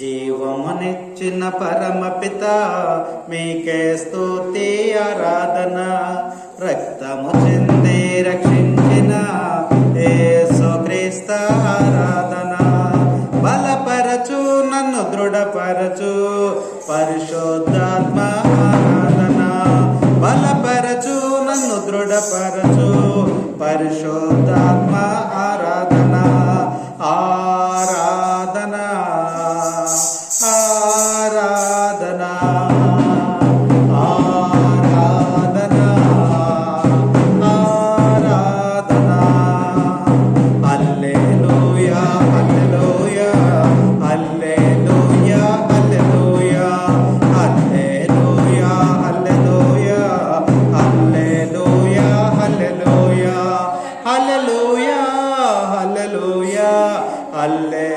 జీవమునిచ్చిన పరమపిత మీకే స్తోతి ఆరాధన. రక్తము చెంది రక్షించిన ఏసుక్రీస్త ఆరాధన. బలపరచు నన్ను దృఢపరచు. పరిశుద్ధాత్మ ఆరాధన. బలపరచు నన్ను దృఢపరచు. పరిశుద్ధాత్మ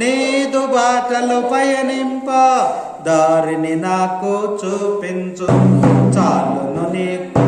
నీదు బాటలు పయనింప దారిని నాకు చూపించు. చాలును నీకు